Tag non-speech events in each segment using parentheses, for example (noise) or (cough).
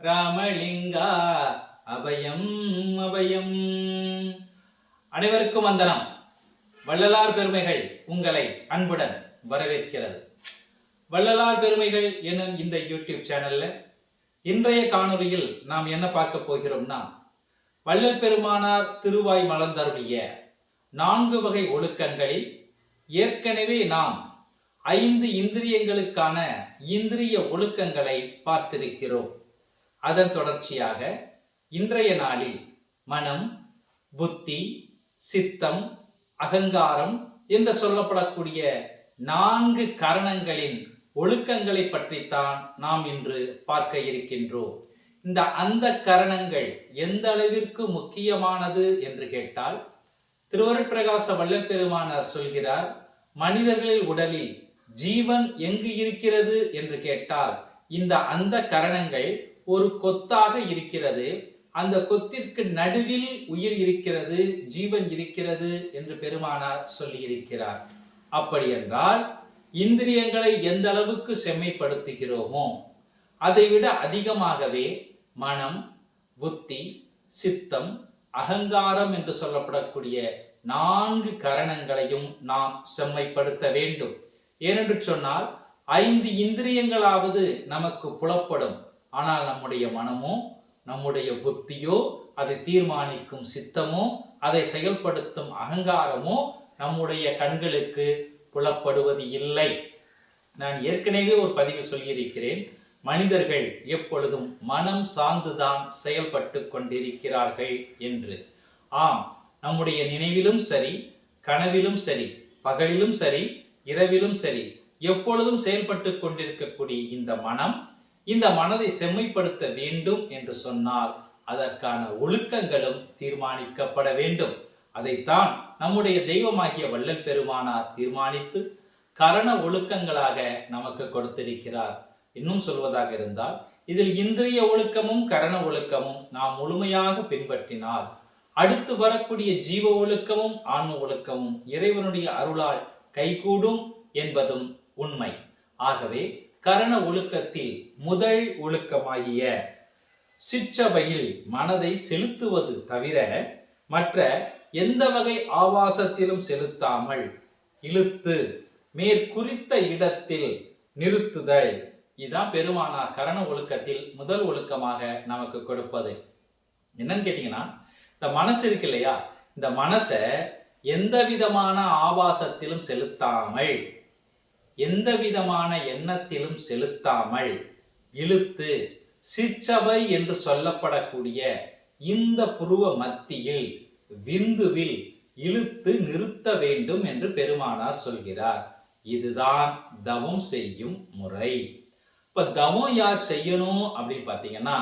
ராமலிங்கா அபயம் அபயம். அனைவருக்கும் வந்தனம். வள்ளலார் பெருமைகள் உங்களை அன்புடன் வரவேற்கிறது. வள்ளலார் பெருமைகள் எனும் இந்த யூடியூப் சேனல்ல இன்றைய காணொளியில் நாம் என்ன பார்க்க போகிறோம்னா வள்ளல் பெருமானார் திருவாய் மலர்ந்தருடைய நான்கு வகை ஒழுக்கங்களில் ஏற்கனவே நாம் ஐந்து இந்திரியங்களுக்கான இந்திரிய ஒழுக்கங்களை பார்த்திருக்கிறோம். அதன் தொடர்ச்சியாக இன்றைய நாளில் மனம் புத்தி சித்தம் அகங்காரம் என்று சொல்லப்படக்கூடிய நான்கு கரணங்களின் ஒழுக்கங்களை பற்றித்தான் நாம் இன்று பார்க்க இருக்கின்றோம். இந்த அந்த கரணங்கள் எந்த அளவிற்கு முக்கியமானது என்று கேட்டால் திருவருட்பிரகாச வள்ளல் பெருமானார் சொல்கிறார் மனிதர்களில் உடலில் ஜீவன் எங்கு இருக்கிறது? என்று கேட்டால் இந்த அந்த கரணங்கள் ஒரு கொத்தாக இருக்கிறது. அந்த கொத்திற்கு நடுவில் உயிர் இருக்கிறது ஜீவன் இருக்கிறது என்று பெருமானார் சொல்லியிருக்கிறார். அப்படி என்றால் இந்திரியங்களை எந்த அளவுக்கு செம்மைப்படுத்துகிறோமோ அதைவிட அதிகமாகவே மனம் புத்தி சித்தம் அகங்காரம் என்று சொல்லப்படக்கூடிய நான்கு கரணங்களையும் நாம் செம்மைப்படுத்த வேண்டும். ஏனென்று சொன்னால் ஐந்து இந்திரியங்களாவது நமக்கு புலப்படும். ஆனால் நம்முடைய மனமோ நம்முடைய புத்தியோ அதை தீர்மானிக்கும் சித்தமோ அதை செயல்படுத்தும் அகங்காரமோ நம்முடைய கண்களுக்கு புலப்படுவது இல்லை. நான் ஏற்கனவே ஒரு பதிவு சொல்லியிருக்கிறேன். மனிதர்கள் எப்பொழுதும் மனம் சார்ந்துதான் செயல்பட்டு கொண்டிருக்கிறார்கள் என்று. ஆம் நம்முடைய நினைவிலும் சரி கனவிலும் சரி பகலிலும் சரி இரவிலும் சரி எப்பொழுதும் செயல்பட்டு கொண்டிருக்கக்கூடிய இந்த மனம் இந்த மனதை செம்மைப்படுத்த வேண்டும் என்று சொன்னால் அதற்கான ஒழுக்கங்களும் தீர்மானிக்கப்பட வேண்டும். அதைத்தான் நம்முடைய தெய்வமாகிய வள்ளல் பெருமானார் தீர்மானித்து கரண ஒழுக்கங்களாக நமக்கு கொடுத்திருக்கிறார். இன்னும் சொல்வதாக இருந்தால் இதில் இந்திரிய ஒழுக்கமும் கரண ஒழுக்கமும் நாம் முழுமையாக பின்பற்றினால் அடுத்து வரக்கூடிய ஜீவ ஒழுக்கமும் ஆன்ம ஒழுக்கமும் இறைவனுடைய அருளால் கைகூடும் என்பதும் உண்மை. ஆகவே கரண ஒழுக்கத்தில் முதல் ஒழுக்கமாகிய சிற்றவையில் மனதை செலுத்துவது தவிர மற்ற எந்த வகை ஆவாசத்திலும் செலுத்தாமல் இழுத்து மேற்குறித்த இடத்தில் நிறுத்துதல். இதுதான் பெருமானார் கரண ஒழுக்கத்தில் முதல் ஒழுக்கமாக நமக்கு கொடுப்பது. என்னன்னு கேட்டீங்கன்னா இந்த மனசு இருக்கு இல்லையா? இந்த மனசை எந்த விதமான ஆபாசத்திலும் செலுத்தாமல் எந்த விதமான எண்ணத்திலும் செலுத்தாமல் இழுத்து சிற்றவை என்று சொல்லப்படக்கூடிய இந்த புருவ மத்தியில் விந்துவில் இழுத்து நிறுத்த வேண்டும் என்று பெருமானார் சொல்கிறார். இதுதான் தவம் செய்யும் முறை. இப்ப தவம் யார் செய்யணும் அப்படின்னு பாத்தீங்கன்னா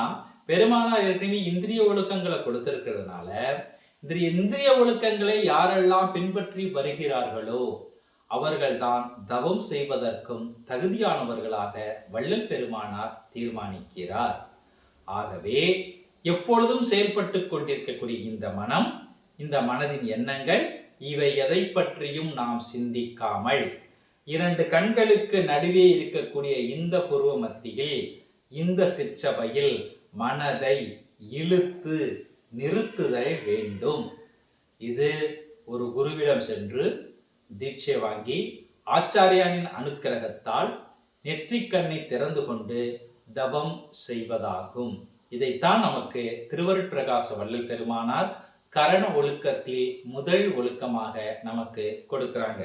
பெருமானார் ஏற்கனவே இந்திரிய ஒழுக்கங்களை கொடுத்திருக்கிறதுனால இந்த இந்திரிய ஒழுக்கங்களை யாரெல்லாம் பின்பற்றி வருகிறார்களோ அவர்கள்தான் தவம் செய்வதற்கும் தகுதியானவர்களாக வள்ளல் பெருமானார் தீர்மானிக்கிறார். ஆகவே எப்பொழுதும் செயல்பட்டு கொண்டிருக்கக்கூடிய இந்த மனம் இந்த மனதின் எண்ணங்கள் இவை எதை பற்றியும் நாம் சிந்திக்காமல் இரண்டு கண்களுக்கு நடுவே இருக்கக்கூடிய இந்த புருவ மத்தியில் இந்த சிற்சபையில் மனதை இழுத்து நிறுத்துதல் வேண்டும். இது ஒரு குருவிடம் சென்று தீட்சை வாங்கி ஆச்சாரியானின் அனுக்கிரகத்தால் நெற்றிக்கண்ணை திறந்து கொண்டு தவம் செய்வதாகும். இதைத்தான் நமக்கு திருவருட்பிரகாச வள்ளல் பெருமானார் கரண ஒழுக்கத்தில் முதல் ஒழுக்கமாக நமக்கு கொடுக்கிறாங்க.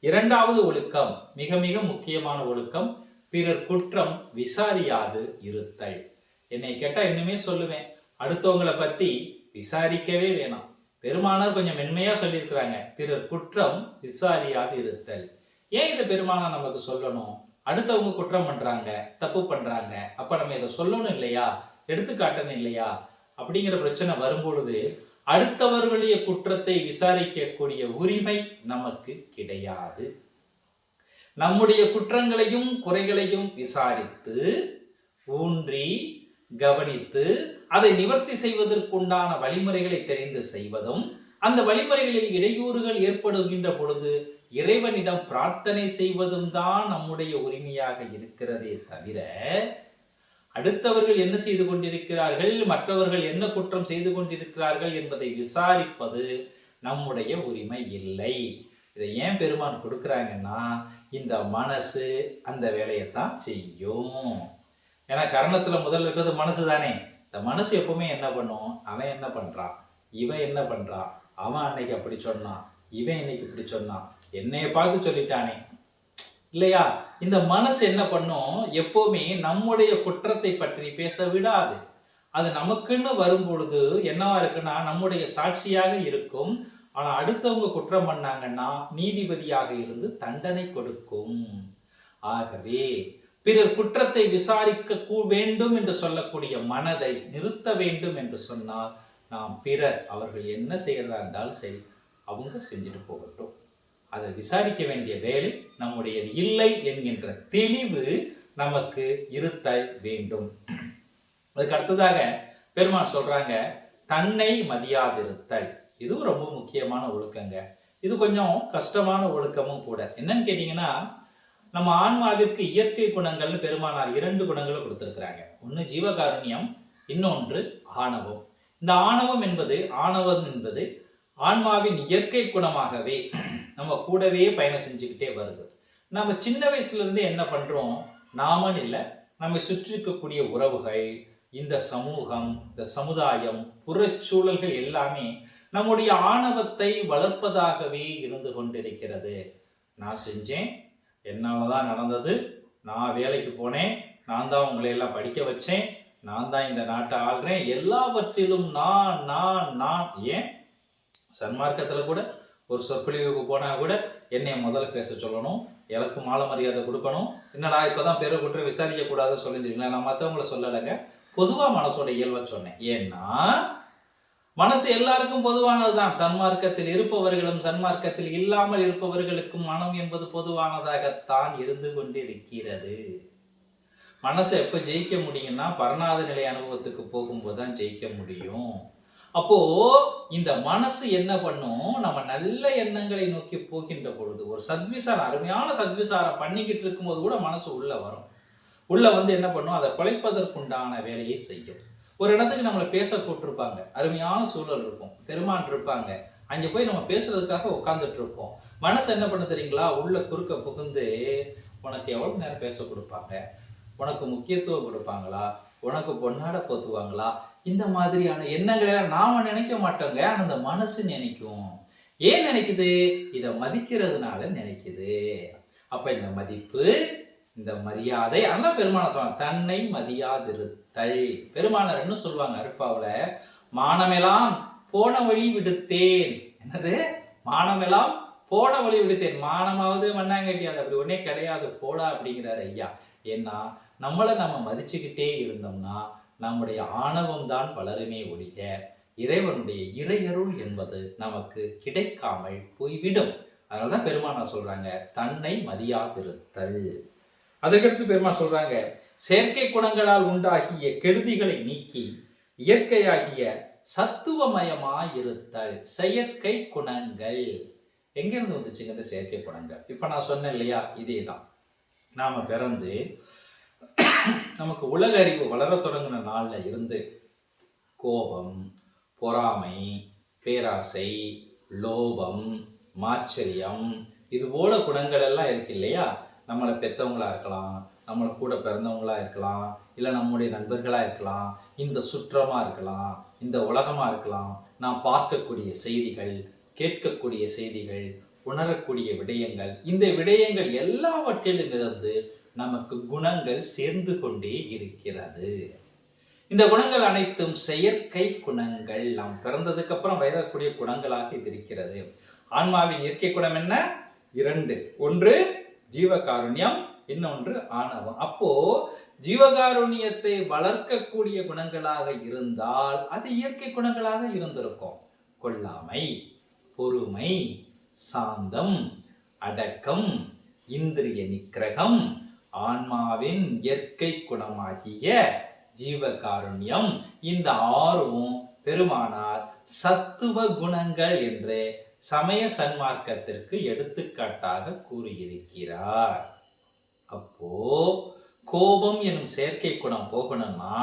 இரண்டாவது ஒழுக்கம் மிக மிக முக்கியமான ஒழுக்கம் பிறர் குற்றம் விசாரியாது இருத்தல். என்னை கேட்டால் இன்னுமே சொல்லுவேன். அடுத்தவங்களை பத்தி விசாரிக்கவே வேணாம். பெருமானார் கொஞ்சம் மென்மையாக சொல்லியிருக்கிறாங்க. பிறர் குற்றம் விசாரியாது இருத்தல். ஏன் இதை பெருமானார் நமக்கு சொல்லணும்? அடுத்தவங்க குற்றம் பண்ணுறாங்க தப்பு பண்ணுறாங்க அப்போ நம்ம இதை சொல்லணும் இல்லையா? எடுத்துக்காட்டணும் இல்லையா? அப்படிங்கிற பிரச்சனை வரும்பொழுது அடுத்தவர்களுடைய குற்றத்தை விசாரிக்கக்கூடிய உரிமை நமக்கு கிடையாது. நம்முடைய குற்றங்களையும் குறைகளையும் விசாரித்து ஊன்றி கவனித்து அதை நிவர்த்தி செய்வதற்குண்டான வழிமுறைகளை தெரிந்து செய்வதும் அந்த வழிமுறைகளில் இடையூறுகள் ஏற்படுகின்ற பொழுது இறைவனிடம் பிரார்த்தனை செய்வதும் தான் நம்முடைய உரிமையாக இருக்கிறதே தவிர அடுத்தவர்கள் என்ன செய்து கொண்டிருக்கிறார்கள் மற்றவர்கள் என்ன குற்றம் செய்து கொண்டிருக்கிறார்கள் என்பதை விசாரிப்பது நம்முடைய உரிமை இல்லை. இதை ஏன் பெருமான் கொடுக்குறாங்கன்னா இந்த மனசு அந்த வேலையைத்தான் செய்யும். ஏன்னா கரணத்தில் முதல்ல இருக்கிறது மனசு தானே. இந்த மனசு எப்பவுமே என்ன பண்ணும்? அவன் என்ன பண்ணுறான் இவன் என்ன பண்ணுறான் அவன் அன்னைக்கு அப்படி சொன்னான். இவன் இன்னைக்கு இப்படி சொன்னான். என்னைய பார்த்து சொல்லிட்டானே. இல்லையா? இந்த மனசு என்ன பண்ணும்? எப்போவுமே நம்முடைய குற்றத்தை பற்றி பேச விடாது. அது நமக்குன்னு வரும் பொழுது என்னவா இருக்குன்னா நம்முடைய சாட்சியாக இருக்கும். ஆனால் அடுத்தவங்க குற்றம் பண்ணாங்கன்னா நீதிபதியாக இருந்து தண்டனை கொடுக்கும். ஆகவே பிறர் குற்றத்தை விசாரிக்க வேண்டும் என்று சொல்லக்கூடிய மனதை நிறுத்த வேண்டும் என்று சொன்னால் நாம் பிறர் அவர்கள் என்ன செய்யறதா இருந்தாலும் சரி அவங்க செஞ்சுட்டு போகட்டும். அதை விசாரிக்க வேண்டிய வேலை நம்முடையது இல்லை என்கின்ற தெளிவு நமக்கு இருத்தல் வேண்டும். அதுக்கு அடுத்ததாக பெருமான் சொல்றாங்க தன்னை மதியாதிருத்தல். இதுவும் ரொம்ப முக்கியமான ஒழுக்கங்க. இது கொஞ்சம் கஷ்டமான ஒழுக்கமும் கூட. என்னன்னு கேட்டீங்கன்னா நம்ம ஆன்மாவிற்கு இயற்கை குணங்கள்னு பெருமானார் இரண்டு குணங்களை கொடுத்திருக்கிறாங்க. ஒன்று ஜீவகாருண்யம் இன்னொன்று ஆணவம். இந்த ஆணவம் என்பது ஆணவம் என்பது ஆன்மாவின் இயற்கை குணமாகவே (clears throat) நம்ம கூடவே பயணம் செஞ்சுக்கிட்டே வருது. நம்ம சின்ன வயசுலேருந்து என்ன பண்ணுறோம் நாமன் இல்லை நம்மை சுற்றி இருக்கக்கூடிய உறவுகள் இந்த சமூகம் இந்த சமுதாயம் புறச்சூழல்கள் எல்லாமே நம்முடைய ஆணவத்தை வளர்ப்பதாகவே இருந்து கொண்டிருக்கிறது. நான் செஞ்சேன் என்னால் தான் நடந்தது. நான் வேலைக்கு போனேன். நான் தான் உங்களை எல்லாம் படிக்க வச்சேன். நான் தான் இந்த நாட்டை ஆள்றேன். எல்லாவற்றிலும் நான் நான் நான். ஏன்? சன்மார்க்கத்தில் கூட ஒரு சொற்பொழிவுக்கு போனால் கூட என்னை முதல்ல பேச சொல்லணும். எனக்கு மாலை மரியாதை கொடுக்கணும். என்னடா இப்போதான் பேரை குற்றம் விசாரிக்கக்கூடாதுன்னு சொல்லிச்சிங்களேன் நான் மற்றவங்கள சொல்லலைங்க. பொதுவாக மனசோட இயல்பை சொன்னேன். ஏன்னா மனசு எல்லாருக்கும் பொதுவானது தான் சன்மார்க்கத்தில் இருப்பவர்களும் சன்மார்க்கத்தில் இல்லாமல் இருப்பவர்களுக்கும் மனம் என்பது பொதுவானதாகத்தான் இருந்து கொண்டிருக்கிறது. மனசை எப்போ ஜெயிக்க முடியும்னா பரணாத நிலை அனுபவத்துக்கு போகும்போது தான் ஜெயிக்க முடியும். அப்போ இந்த மனசு என்ன பண்ணும்? நம்ம நல்ல எண்ணங்களை நோக்கி போகின்ற பொழுது ஒரு சத்விசாரம் அருமையான சத்விசாரம் பண்ணிக்கிட்டு இருக்கும்போது கூட மனசு உள்ள வரும். உள்ள வந்து என்ன பண்ணும்? அதை குலைப்பதற்குண்டான வேலையை செய்யும். ஒரு இடத்துக்கு நம்மளை பேச கூட்டிருப்பாங்க அருமையான சூழல் இருக்கும். பெருமான் இருப்பாங்க. அங்கே போய் நம்ம பேசுறதுக்காக உட்காந்துட்டு இருப்போம். மனசு என்ன பண்ண தெரியுங்களா? உள்ள குறுக்க புகுந்து உனக்கு எவ்வளவு நேரம் பேச கொடுப்பாங்க? உனக்கு முக்கியத்துவம் கொடுப்பாங்களா? உனக்கு பொன்னாட போத்துவாங்களா? இந்த மாதிரியான எண்ணங்களை நாம நினைக்க மாட்டோங்க. அந்த மனசு நினைக்கும். ஏன் நினைக்குது? இதை மதிக்கிறதுனால நினைக்குது. அப்ப இந்த மதிப்பு இந்த மரியாதை. அதான் பெருமான சொல்லுவாங்க தன்னை மதியாதிருத்தல். பெருமானர்னு என்ன சொல்லுவாங்க அருப்பாவில்? மானமெல்லாம் போன வழி விடுத்தேன். என்னது? மானமெல்லாம் போன வழி விடுத்தேன். மானமாவது மண்ணாங்கட்டியாது அப்படி ஒன்னே கிடையாது போடா அப்படிங்கிறாரு ஐயா. ஏன்னா நம்மளை நம்ம மதிச்சுக்கிட்டே இருந்தோம்னா நம்முடைய ஆணவம் தான் வளருமே ஒழிய இறைவனுடைய இறையருள் என்பது நமக்கு கிடைக்காமல் போய்விடும். அதனாலதான் பெருமானா சொல்கிறாங்க தன்னை மதியாதிருத்தல். அதுக்கடுத்து பெருமா சொல்றாங்க செயற்கை குணங்களால் உண்டாகிய கெடுதிகளை நீக்கி இயற்கையாகிய சத்துவமயமாயிருத்தல் செயற்கை குணங்கள். எங்கிருந்து வந்துச்சுங்க இந்த செயற்கை குணங்கள்? இப்போ நான் சொன்னேன் இல்லையா இதே தான் நாம் பிறந்து நமக்கு உலக அறிவு வளர தொடங்கின நாளில் இருந்து கோபம் பொறாமை பேராசை லோபம் மாச்சரியம் இது போல குணங்கள் எல்லாம் இருக்கு இல்லையா? நம்மளை பெற்றவங்களாக இருக்கலாம் நம்மளை கூட பிறந்தவங்களாக இருக்கலாம் இல்லை நம்முடைய நண்பர்களாக இருக்கலாம் இந்த சுற்றமாக இருக்கலாம் இந்த உலகமாக இருக்கலாம் நாம் பார்க்கக்கூடிய செய்திகள் கேட்கக்கூடிய செய்திகள் உணரக்கூடிய விடயங்கள் இந்த விடயங்கள் எல்லாவற்றிலும் இருந்து நமக்கு குணங்கள் சேர்ந்து கொண்டே இருக்கிறது. இந்த குணங்கள் அனைத்தும் செயற்கை குணங்கள். நாம் பிறந்ததுக்கு அப்புறம் வயதக்கூடிய குணங்களாக இது இருக்கிறது. ஆன்மாவின் இயற்கை குணம் என்ன? இரண்டு. ஒன்று ஜீவகாருண்யம் இன்னொன்று ஆணவம். அப்போ ஜீவகாருண்யத்தை வளர்க்கக்கூடிய குணங்களாக இருந்தால் அது இயற்கை குணங்களாக இருந்திருக்கும். கொல்லாமை பொறுமை சாந்தம் அடக்கம் இந்திரிய நிக்கிரகம் ஆன்மாவின் இயற்கை குணமாகிய ஜீவகாருண்யம் இந்த ஆர்வம் பெருமானார் சத்துவ குணங்கள் என்று சமய சன்மார்க்கத்திற்கு எடுத்துக்காட்டாக கூறியிருக்கிறார். அப்போ கோபம் எனும் செயற்கை குணம் போகணும்னா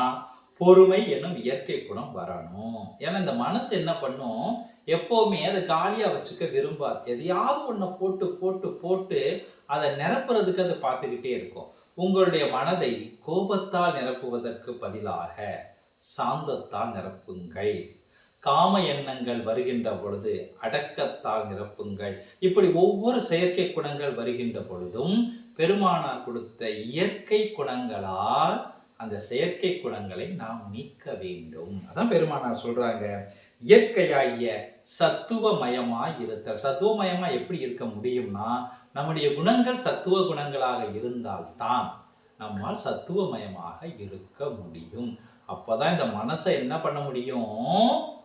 பொறுமை என்னும் இயற்கை குணம் வரணும். ஏன்னா இந்த மனசு என்ன பண்ணும்? எப்போவுமே அதை காலியாக வச்சுக்க விரும்பாது. எதையாவது ஒன்றை போட்டு போட்டு போட்டு அதை நிரப்புறதுக்கு அதை பார்த்துக்கிட்டே இருக்கும். உங்களுடைய மனதை கோபத்தால் நிரப்புவதற்கு பதிலாக சாந்தத்தால் நிரப்புங்கள். காம எண்ணங்கள் வருகின்ற பொழுது அடக்கத்தால் நிரப்புங்கள். இப்படி ஒவ்வொரு செயற்கை குணங்கள் வருகின்ற பொழுதும் பெருமானார் கொடுத்த இயற்கை குணங்களால் அந்த செயற்கை குணங்களை நாம் நீக்க வேண்டும். அதான் பெருமானார் சொல்றாங்க. இயற்கையாகிய சத்துவமயமாக இருத்தல். சத்துவமயமா எப்படி இருக்க முடியும்னா நம்முடைய குணங்கள் சத்துவ குணங்களாக இருந்தால்தான் நம்மால் சத்துவமயமாக இருக்க முடியும். அப்போதான் இந்த மனசை என்ன பண்ண முடியும்?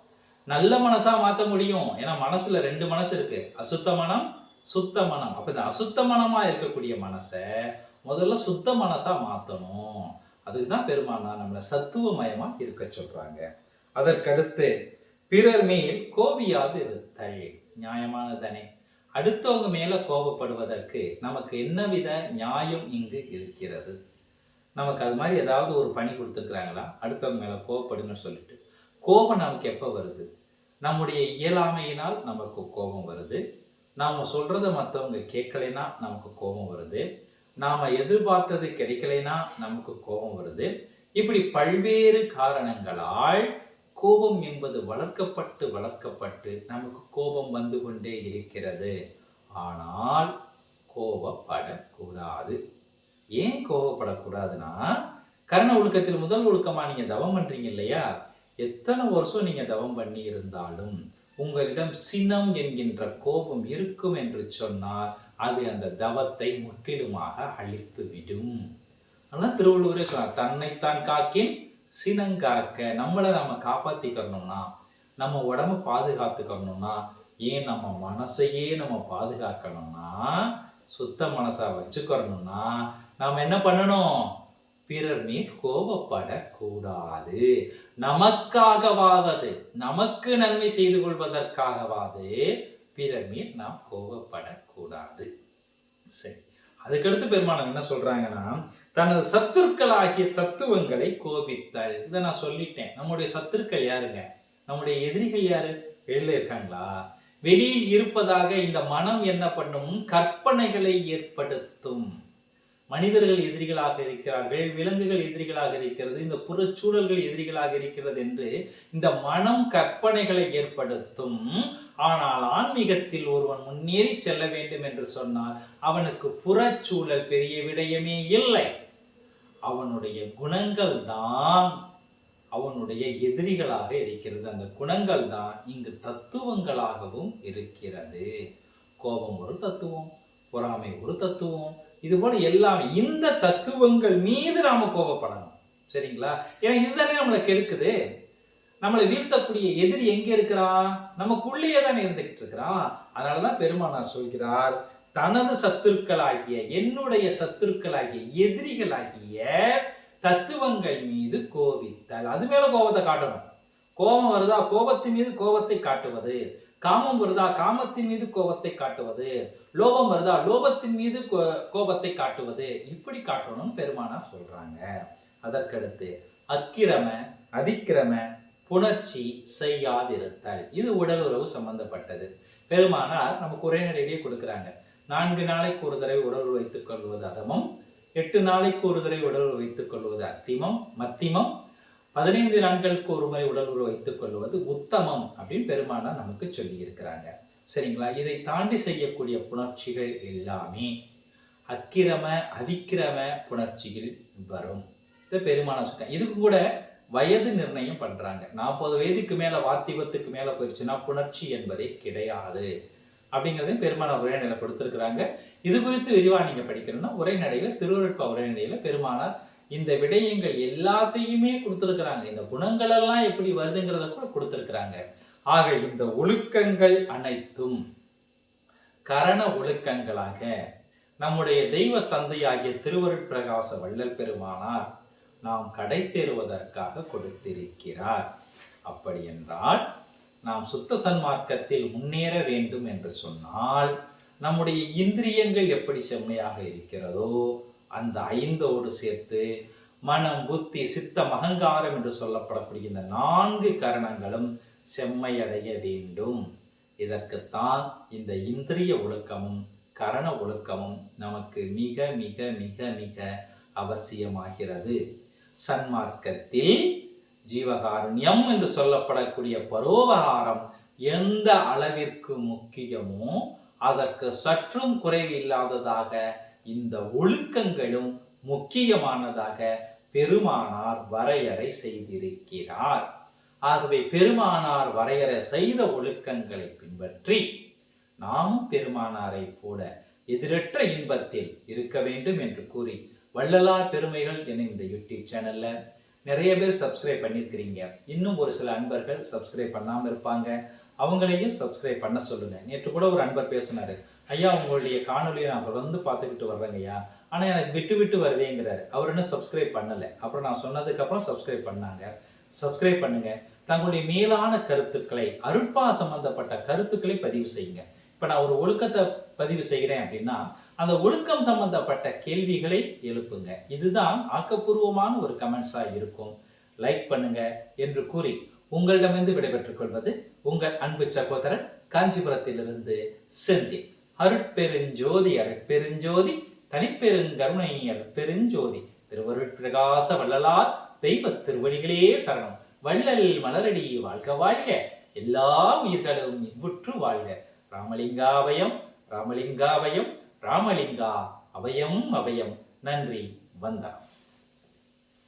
நல்ல மனசா மாற்ற முடியும். ஏன்னா மனசுல ரெண்டு மனசு இருக்கு. அசுத்த மனம் சுத்த மனம். அப்ப இந்த அசுத்த மனமா இருக்கக்கூடிய மனசை முதல்ல சுத்த மனசா மாத்தணும். அதுக்கு தான் பெருமானா நம்மளை சத்துவமயமா இருக்க சொல்றாங்க. அதற்கடுத்து பிறர் மேல் கோபியாது இருத்தல். நியாயமானதானே அடுத்தவங்க மேல கோபப்படுவதற்கு நமக்கு என்னவித நியாயம் இங்கு இருக்கிறது? நமக்கு அது மாதிரி ஏதாவது ஒரு பணி கொடுத்துருக்குறாங்களா? அடுத்தவங்க மேல கோபப்படுங்கன்னு சொல்லிட்டு. கோபம் நமக்கு எப்போ வருது? நம்முடைய இயலாமையினால் நமக்கு கோபம் வருது. நாம் சொல்கிறத மற்றவங்க கேட்கலைன்னா நமக்கு கோபம் வருது. நாம் எதிர்பார்த்தது கிடைக்கலைன்னா நமக்கு கோபம் வருது. இப்படி பல்வேறு காரணங்களால் கோபம் என்பது வளர்க்கப்பட்டு வளர்க்கப்பட்டு நமக்கு கோபம் வந்து கொண்டே இருக்கிறது. ஆனால் கோபப்படக்கூடாது. ஏன் கோபப்படக்கூடாதுன்னா கர்ண ஒழுக்கத்தில் முதல் ஒழுக்கமாக நீங்கள் தவம் பண்ணுறீங்க இல்லையா? எத்தனை வருஷம் நீங்க தவம் பண்ணி இருந்தாலும் உங்களிடம் சினம் என்கின்ற கோபம் இருக்கும் என்று சொன்னால் அது அந்த தவத்தை முற்றிலுமாக அழித்துவிடும். ஆனால் திருவள்ளுவரே சொன்னார் தன்னைத்தான் காக்கின் சினங்காக்க நம்மளை நம்ம காப்பாத்திக்கணும்னா நம்ம உடம்ப பாதுகாத்துக்கணும்னா ஏன் நம்ம மனசையே நம்ம பாதுகாக்கணும்னா சுத்த மனசா வச்சுக்கணும்னா நாம என்ன பண்ணணும்? பிறர் மேல் கோபப்படக்கூடாது. நமக்காகவாவது நமக்கு நன்மை செய்து கொள்வதற்காகவாவது பிறர் மீன் நாம் கோபப்படக்கூடாது. சரி அதுக்கடுத்து பெருமானம் என்ன சொல்றாங்கன்னா தனது சத்துருக்கள் ஆகிய தத்துவங்களை கோபித்தல். இதை நான் சொல்லிட்டேன். நம்முடைய சத்துருக்கள் யாருங்க? நம்முடைய எதிரிகள் யாரு? வெளியில இருக்காங்களா? வெளியில் இருப்பதாக இந்த மனம் என்ன பண்ணும்? கற்பனைகளை ஏற்படுத்தும். மனிதர்கள் எதிரிகளாக இருக்கிறார்கள் விலங்குகள் எதிரிகளாக இருக்கிறது இந்த புறச்சூழல்கள் எதிரிகளாக இருக்கிறது என்று இந்த மனம் கற்பனைகளை ஏற்படுத்தும். ஆனால் ஆன்மீகத்தில் ஒருவன் முன்னேறி செல்ல வேண்டும் என்று சொன்னால் அவனுக்கு புறச்சூழல் பெரிய விடயமே இல்லை. அவனுடைய குணங்கள் தான் அவனுடைய எதிரிகளாக இருக்கிறது. அந்த குணங்கள் தான் இங்கு தத்துவங்களாகவும் இருக்கிறது. கோபம் ஒரு தத்துவம் பொறாமை ஒரு தத்துவம் இது போல எல்லாமே இந்த தத்துவங்கள் மீது நாம கோபப்படணும். சரிங்களா? ஏன்னா இதுதானே நம்மளை கெடுக்குது. நம்மளை வீழ்த்தக்கூடிய எதிரி எங்க இருக்கிறான் நமக்குள்ளேயே தானே இருந்துகிட்டு இருக்கிறான். அதனாலதான் பெருமானார் சொல்கிறார் தனது சத்துருக்களாகிய என்னுடைய சத்துருக்களாகிய எதிரிகளாகிய தத்துவங்கள் மீது கோபித்தல். அது மேல கோபத்தை காட்டணும். கோபம் வருதா? கோபத்தின் மீது கோபத்தை காட்டுவது. காமம் வருதா? காமத்தின் மீது கோபத்தை காட்டுவது. லோபம் வருதா? லோபத்தின் மீது கோபத்தை காட்டுவது. இப்படி காட்டணும்னு பெருமானார் சொல்றாங்க. அதற்கடுத்து அக்கிரம அதிக்கிரம புணர்ச்சி செய்யாதிருத்தல். இது உடல் உறவு சம்பந்தப்பட்டது. பெருமானார் நமக்கு ஒரே நிலையிலேயே கொடுக்குறாங்க. நான்கு நாளைக்கு ஒரு தடவை உடல் வைத்துக் கொள்வது அதமம். எட்டு நாளைக்கு ஒரு தடவை உடல் வைத்துக் கொள்வது அத்திமம் மத்திமம். பதினைந்து நாட்களுக்கு ஒரு முறை உடல் உறவு வைத்துக் கொள்வது உத்தமம் அப்படின்னு பெருமானார் நமக்கு சொல்லி இருக்கிறாங்க சரிங்களா? இதை தாண்டி செய்யக்கூடிய புணர்ச்சிகள் எல்லாமே அக்கிரம அதிக்கிரம புணர்ச்சிகள் வரும். இதை பெருமான சொல்ல இதுக்கு கூட வயது நிர்ணயம் பண்றாங்க. நாற்பது வயதுக்கு மேல வாத்திபத்துக்கு மேல போயிடுச்சுன்னா புணர்ச்சி என்பதே கிடையாது. அப்படிங்கிறதையும் பெருமான உரைநடையில கொடுத்துருக்குறாங்க. இது குறித்து விரிவா நீங்க படிக்கணும்னா உரைநடையில திருவருட்பா உரைநடையில பெருமானார் இந்த விடயங்கள் எல்லாத்தையுமே கொடுத்துருக்குறாங்க. இந்த குணங்கள் எல்லாம் எப்படி வருதுங்கிறத கூட கொடுத்துருக்குறாங்க. ஆக இந்த ஒழுக்கங்கள் அனைத்தும் கரண ஒழுக்கங்களாக நம்முடைய தெய்வ தந்தையாகிய திருவருட்பிரகாச வள்ளல் பெருமானார் நாம் கடை தேறுவதற்காக கொடுத்திருக்கிறார். அப்படி என்றால் நாம் சுத்த சன்மார்க்கத்தில் முன்னேற வேண்டும் என்று சொன்னால் நம்முடைய இந்திரியங்கள் எப்படி செம்மையாக இருக்கிறதோ அந்த ஐந்தோடு சேர்த்து மனம் புத்தி சித்தம் அகங்காரம் என்று சொல்லப்படக்கூடிய இந்த நான்கு கரணங்களும் செம்மையடைய வேண்டும் இதற்குத்தான் இந்த இந்திரிய ஒழுக்கமும் கரண ஒழுக்கமும் நமக்கு மிக மிக மிக மிக அவசியமாகிறது. சன்மார்க்கத்தில் ஜீவகாருண்யம் என்று சொல்லப்படக்கூடிய பரோபகாரம் எந்த அளவிற்கு முக்கியமோ அதற்கு சற்றும் குறைவில்லாததாக இந்த ஒழுக்கங்களும் முக்கியமானதாக பெருமானார் வரையறை செய்திருக்கிறார். ஆகவே பெருமானார் வரையற செய்த ஒழுக்கங்களை பின்பற்றி நாமும் பெருமானாரை போல எதிரற்ற இன்பத்தில் இருக்க வேண்டும் என்று கூறி வள்ளலார் பெருமைகள் என இந்த யூடியூப் சேனல்ல நிறைய பேர் சப்ஸ்கிரைப் பண்ணியிருக்கிறீங்க. இன்னும் ஒரு சில அன்பர்கள் சப்ஸ்கிரைப் பண்ணாமல் இருப்பாங்க. அவங்களையும் சப்ஸ்கிரைப் பண்ண சொல்லுங்க. நேற்று கூட ஒரு அன்பர் பேசினாரு. ஐயா உங்களுடைய காணொலியை நான் தொடர்ந்து பார்த்துக்கிட்டு வர்றேங்க ஐயா. ஆனால் எனக்கு விட்டு விட்டு வருதேங்கிறாரு. அவர் இன்னும் சப்ஸ்கிரைப் பண்ணலை. அப்புறம் நான் சொன்னதுக்கப்புறம் சப்ஸ்கிரைப் பண்ணாங்க. சப்ஸ்கிரைப் பண்ணுங்கள் தங்களுடைய மேலான கருத்துக்களை அருட்பா சம்பந்தப்பட்ட கருத்துக்களை பதிவு செய்யுங்க. இப்போ நான் ஒரு ஒழுக்கத்தை பதிவு செய்கிறேன் அப்படின்னா அந்த ஒழுக்கம் சம்பந்தப்பட்ட கேள்விகளை எழுப்புங்க. இதுதான் ஆக்கப்பூர்வமான ஒரு கமெண்ட்ஸாக இருக்கும். லைக் பண்ணுங்க என்று கூறி உங்களிடமிருந்து விடைபெற்றுக் கொள்வது உங்கள் அன்பு சகோதரன் காஞ்சிபுரத்திலிருந்து செந்தி அருட்பெருஞ்சோதி அருட்பெருஞ்சோதி தனிப்பெருங்கருணை அருட்பெருஞ்சோதி. திருவருட் பிரகாச வள்ளலார் தெய்வ திருவடிகளே சரணம். வள்ளல் மலரடி வாழ்க வாழ்க. எல்லா உயிர்களும் இன்புற்று வாழ்க. ராமலிங்காபயம் ராமலிங்காபயம் ராமலிங்கா அபயம் அபயம் நன்றி வந்தனம்.